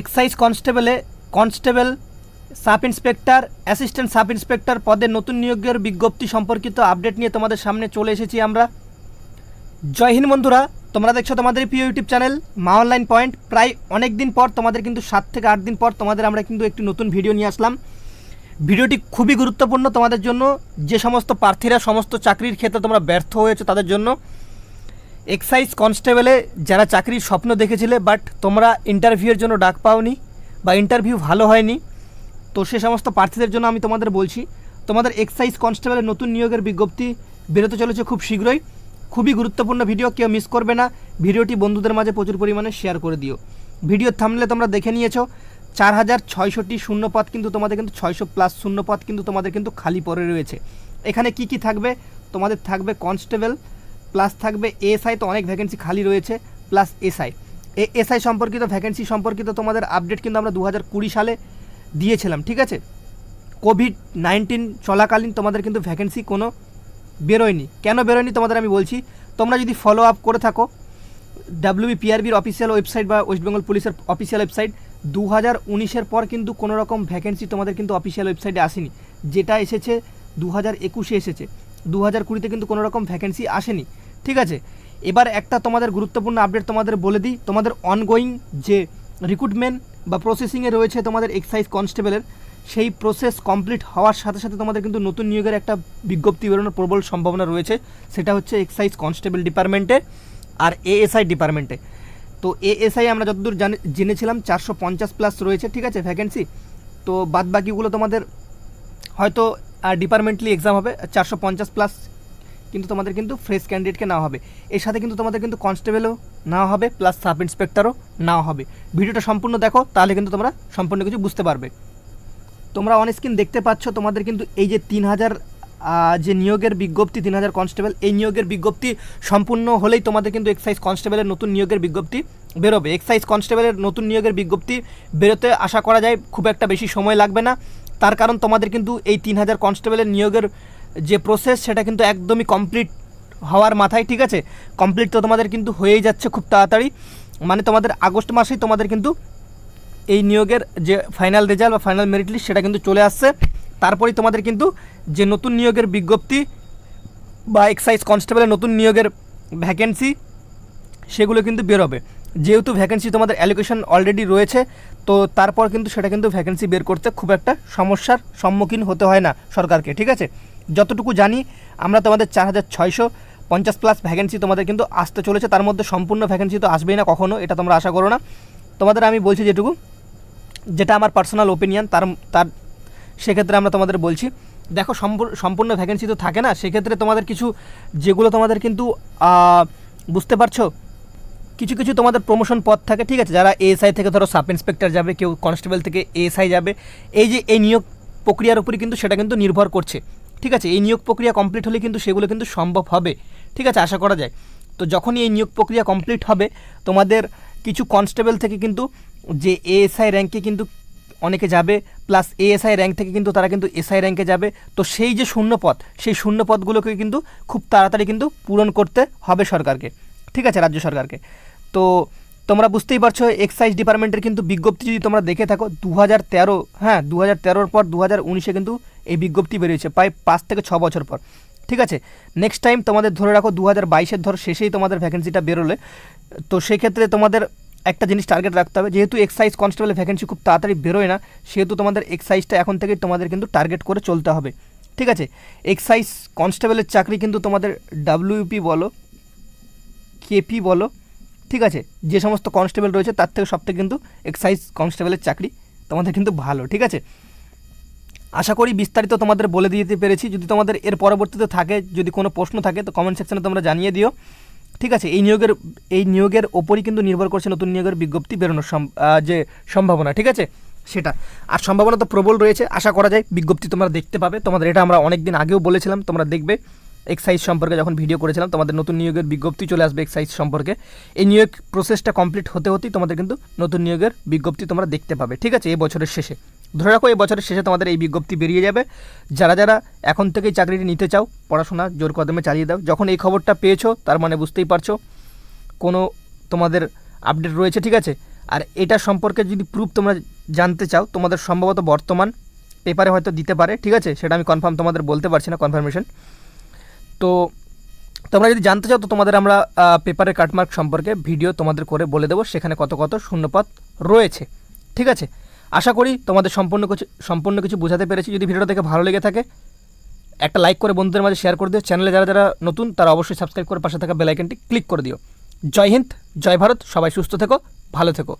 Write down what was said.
Excise কনস্টেবলে, constable sub inspector assistant sub inspector পদে নতুন নিয়োগের বিজ্ঞপ্তি সম্পর্কিত আপডেট নিয়ে তোমাদের সামনে চলে এসেছি আমরা। জয় হিন্দ বন্ধুরা, তোমরা দেখছ তোমাদের প্রিয় YouTube channel Maa online point. প্রায় অনেক দিন পর, তোমাদের কিন্তু সাত থেকে আট দিন পর তোমাদের আমরা কিন্তু একটি নতুন ভিডিও নিয়ে আসলাম। ভিডিওটি খুবই গুরুত্বপূর্ণ তোমাদের জন্য। যে সমস্ত প্রার্থীরা, সমস্ত চাকরির ক্ষেত্রে তোমরা ব্যর্থ হয়েছে তাদের জন্য। এক্সাইজ কনস্টেবলে যারা চাকরির স্বপ্ন দেখেছিলে বাট তোমরা ইন্টারভিউয়ের জন্য ডাক পাওনি বা ইন্টারভিউ ভালো হয়নি, তো সে সমস্ত প্রার্থীদের জন্য আমি তোমাদের বলছি, তোমাদের এক্সাইজ কনস্টেবলের নতুন নিয়োগের বিজ্ঞপ্তি বেরোতে চলেছে খুব শীঘ্রই। খুবই গুরুত্বপূর্ণ ভিডিও কেউ মিস করবে না। ভিডিওটি বন্ধুদের মাঝে প্রচুর পরিমাণে শেয়ার করে দিও। ভিডিও থামলে তোমরা দেখে নিয়েছো, চার হাজার ছয়শোটি শূন্যপদ কিন্তু তোমাদের কিন্তু ছয়শো প্লাস শূন্যপদ কিন্তু তোমাদের কিন্তু খালি পড়ে রয়েছে। এখানে কি কি থাকবে? তোমাদের থাকবে কনস্টেবল প্লাস থাকবে এসআই তো অনেক ভ্যাকেন্সি খালি রয়েছে, প্লাস এসআই এ এসআই সম্পর্কিত ভ্যাকেন্সি সম্পর্কিত তোমাদের আপডেট কিন্তু আমরা দু হাজার কুড়ি সালে দিয়েছিলাম, ঠিক আছে? কোভিড নাইন্টিন চলাকালীন তোমাদের কিন্তু ভ্যাকেন্সি কোনো বেরোয়নি। কেন বেরোয়নি তোমাদের আমি বলছি, তোমরা যদি ফলো আপ করে থাকো ডাব্লিউবি পিআরবির অফিসিয়াল ওয়েবসাইট বা ওয়েস্ট বেঙ্গল পুলিশের অফিসিয়াল ওয়েবসাইট দু হাজার উনিশের পর কিন্তু কোনো রকম ভ্যাকেন্সি তোমাদের কিন্তু অফিসিয়াল ওয়েবসাইটে আসেনি। যেটা এসেছে দু হাজার একুশে এসেছে। দু হাজার কুড়িতে কিন্তু কোনো রকম ভ্যাকেন্সি আসেনি। ঠিক আছে? এবার একটা তোমাদের গুরুত্বপূর্ণ আপডেট তোমাদের বলে দিই। তোমাদের অনগোয়িং যে রিক্রুটমেন্ট বা প্রসেসিংয়ে রয়েছে তোমাদের এক্সাইজ কনস্টেবলের সেই প্রসেস কমপ্লিট হওয়ার সাথে সাথে তোমাদের কিন্তু নতুন নিয়োগের একটা বিজ্ঞপ্তি বেরোনোর প্রবল সম্ভাবনা রয়েছে। সেটা হচ্ছে এক্সাইজ কনস্টেবল ডিপার্টমেন্টে আর এএসআই ডিপার্টমেন্টে তো এএসআই আমরা যতদূর জানি, জেনেছিলাম, চারশো পঞ্চাশ প্লাস রয়েছে, ঠিক আছে ভ্যাকেন্সি তো বাদ বাকিগুলো তোমাদের হয়তো ডিপার্টমেন্টলি এক্সাম হবে, চারশো পঞ্চাশ প্লাস কিন্তু তোমাদের কিন্তু ফ্রেশ ক্যান্ডিডেটকে নেওয়া হবে। এর সাথে কিন্তু তোমাদের কিন্তু কনস্টেবলও নেওয়া হবে প্লাস সাব ইন্সপেক্টরও নেওয়া হবে। ভিডিওটা সম্পূর্ণ দেখো, তাহলে কিন্তু তোমরা সম্পূর্ণ কিছু বুঝতে পারবে। তোমরা অন স্ক্রিন দেখতে পাচ্ছ, তোমাদের কিন্তু এই যে তিন হাজার যে নিয়োগের বিজ্ঞপ্তি, তিন হাজার কনস্টেবল এই নিয়োগের বিজ্ঞপ্তি সম্পূর্ণ হলেই তোমাদের কিন্তু এক্সাইজ কনস্টেবলের নতুন নিয়োগের বিজ্ঞপ্তি বেরোবে। এক্সাইজ কনস্টেবলের নতুন নিয়োগের বিজ্ঞপ্তি বেরোতে আশা করা যায় খুব একটা বেশি সময় লাগবে না। তার কারণ তোমাদের কিন্তু এই তিন হাজার কনস্টেবলের নিয়োগের যে প্রসেস সেটা কিন্তু একদমই কমপ্লিট হওয়ার মাথায়, ঠিক আছে? কমপ্লিট তো তোমাদের কিন্তু হয়েই যাচ্ছে খুব তাড়াতাড়ি। মানে তোমাদের আগস্ট মাসেই তোমাদের কিন্তু এই নিয়োগের যে ফাইনাল রেজাল্ট বা ফাইনাল মেরিট লিস্ট সেটা কিন্তু চলে আসছে। তারপরেই তোমাদের কিন্তু যে নতুন নিয়োগের বিজ্ঞপ্তি বা এক্সাইজ কনস্টেবলের নতুন নিয়োগের ভ্যাকেন্সি সেগুলো কিন্তু বেরোবে। যেহেতু ভ্যাকেন্সি তোমাদের অ্যালোকেশন অলরেডি রয়েছে, তো তারপর কিন্তু সেটা কিন্তু ভ্যাকেন্সি বের করতে খুব একটা সমস্যার সম্মুখীন হতে হয় না সরকারকে, ঠিক আছে? যতটুকু জানি, আমরা তোমাদের চার হাজার ছয়শো পঞ্চাশ প্লাস ভ্যাকেন্সি তোমাদের কিন্তু আসতে চলেছে। তার মধ্যে সম্পূর্ণ ভ্যাকেন্সি তো আসবেই না কখনো, এটা তোমরা আশা করো না। তোমাদের আমি বলছি যেটুকু, যেটা আমার পার্সোনাল ওপিনিয়ন তার তার সেক্ষেত্রে আমরা তোমাদের বলছি। দেখো, সম্পূর্ণ ভ্যাকেন্সি তো থাকে না, সেক্ষেত্রে তোমাদের কিছু, যেগুলো তোমাদের কিন্তু বুঝতে পারছ? কিছু কিছু তোমাদের প্রমোশন পদ থাকে, ঠিক আছে? যারা এএসআই থেকে ধরো সাব ইন্সপেক্টর যাবে, কেউ কনস্টেবল থেকে এএসআই যাবে, এই যে এই নিয়োগ প্রক্রিয়ার উপরই কিন্তু সেটা কিন্তু নির্ভর করছে। ঠিক আছে, এই নিয়োগ প্রক্রিয়া কমপ্লিট হলে কিন্তু সেগুলো কিন্তু সম্ভব হবে। ঠিক আছে, আশা করা যায়। তো যখনই এই নিয়োগ প্রক্রিয়া কমপ্লিট হবে, তোমাদের কিছু কনস্টেবল থেকে কিন্তু যে এএসআই র্যাঙ্কে কিন্তু অনেকে যাবে প্লাস এএসআই র্যাঙ্ক থেকে কিন্তু তারা কিন্তু এসআই র্যাঙ্কে যাবে। তো সেই যে শূন্য পদ সেই শূন্য পদগুলোকে কিন্তু খুব তাড়াতাড়ি কিন্তু পূরণ করতে হবে সরকারকে। ঠিক আছে, রাজ্য সরকারকে। তো তোমরা বুঝতেই পারছ এক্সাইজ ডিপার্টমেন্টের কিন্তু বিজ্ঞপ্তি যদি তোমরা দেখে থাকো দু হাজার তেরো হ্যাঁ দু হাজার পর দু হাজার কিন্তু এই বিজ্ঞপ্তি বেরিয়েছে, প্রায় পাঁচ থেকে ছ বছর পর। ঠিক আছে? নেক্সট টাইম তোমাদের ধরে রাখো দু হাজার বাইশের ধর শেষেই তোমাদের ভ্যাকেন্সিটা বেরোলে। তো সেক্ষেত্রে তোমাদের একটা জিনিস টার্গেট রাখতে হবে, যেহেতু এক্সাইজ কনস্টেবলের ভ্যাকেন্সি খুব তাড়াতাড়ি বেরোয় না, সেহেতু তোমাদের এক্সাইজটা এখন থেকেই তোমাদের কিন্তু টার্গেট করে চলতে হবে। ঠিক আছে? এক্সাইজ কনস্টেবলের চাকরি কিন্তু তোমাদের ডাব্লিউপি বলো কেপি বলো ঠিক আছে, যে সমস্ত কনস্টেবল রয়েছে তার থেকে সব থেকে কিন্তু এক্সাইজ কনস্টেবলের চাকরি তোমাদের কিন্তু ভালো, ঠিক আছে? আশা করি বিস্তারিত তোমাদের বলে দিতে পেরেছি, যদি তোমাদের এর পরবর্তীতে থাকে, যদি কোনো প্রশ্ন থাকে, তো কমেন্ট সেকশনে তোমরা জানিয়ে দিও, ঠিক আছে? এই নিয়োগের এই নিয়োগের ওপরই কিন্তু নির্ভর করছে নতুন নিয়োগের বিজ্ঞপ্তি বেরোনোর যে সম্ভাবনা, ঠিক আছে? সেটা। আর সম্ভাবনা তো প্রবল রয়েছে, আশা করা যায়, বিজ্ঞপ্তি তোমরা দেখতে পাবে, তোমাদের এটা আমরা অনেক দিন আগেও বলেছিলাম, তোমরা দেখবে। এক্সাইজ সম্পর্কে যখন ভিডিও করেছিলাম, তোমাদের নতুন নিয়োগের বিজ্ঞপ্তি চলে আসবে এক্সাইজ সম্পর্কে। এই নিয়োগ প্রসেসটা কমপ্লিট হতে হতেই তোমাদের কিন্তু নতুন নিয়োগের বিজ্ঞপ্তি তোমরা দেখতে পাবে। ঠিক আছে? এই বছরের শেষে। ধরে রাখো, এই বছরের শেষে তোমাদের এই বিজ্ঞপ্তি বেরিয়ে যাবে। যারা যারা এখন থেকেই চাকরিটি নিতে চাও, পড়াশোনা জোর কদমে চালিয়ে দাও। যখন এই খবরটা পেয়েছ, তার মানে বুঝতেই পারছ, কোনো তোমাদের আপডেট রয়েছে, ঠিক আছে? আর এটা সম্পর্কে যদি প্রুফ তোমরা জানতে চাও, তোমাদের সম্ভবত বর্তমান পেপারে হয়তো দিতে পারে, ঠিক আছে? সেটা আমি কনফার্ম তোমাদের বলতে পারছি না কনফার্মেশন তো তোমরা যদি জানতে চাও, তো তোমাদের আমরা পেপারের কাটমার্ক সম্পর্কে ভিডিও তোমাদের করে বলে দেবো। সেখানে কত কত শূন্যপদ রয়েছে। ঠিক আছে? আশা করি তোমাদের সম্পূর্ণ কিছু সম্পূর্ণ কিছু বোঝাতে পেরেছি। যদি ভিডিওটা দেখে ভালো লেগে থাকে, একটা লাইক করে বন্ধুদের মাঝে শেয়ার করে দিও। চ্যানেলে যারা যারা নতুন, তারা অবশ্যই সাবস্ক্রাইব করে পাশে থাকা বেলাইকনটি ক্লিক করে দিও। জয় হিন্দ, জয় ভারত, সবাই সুস্থ থেকো, ভালো থেকো।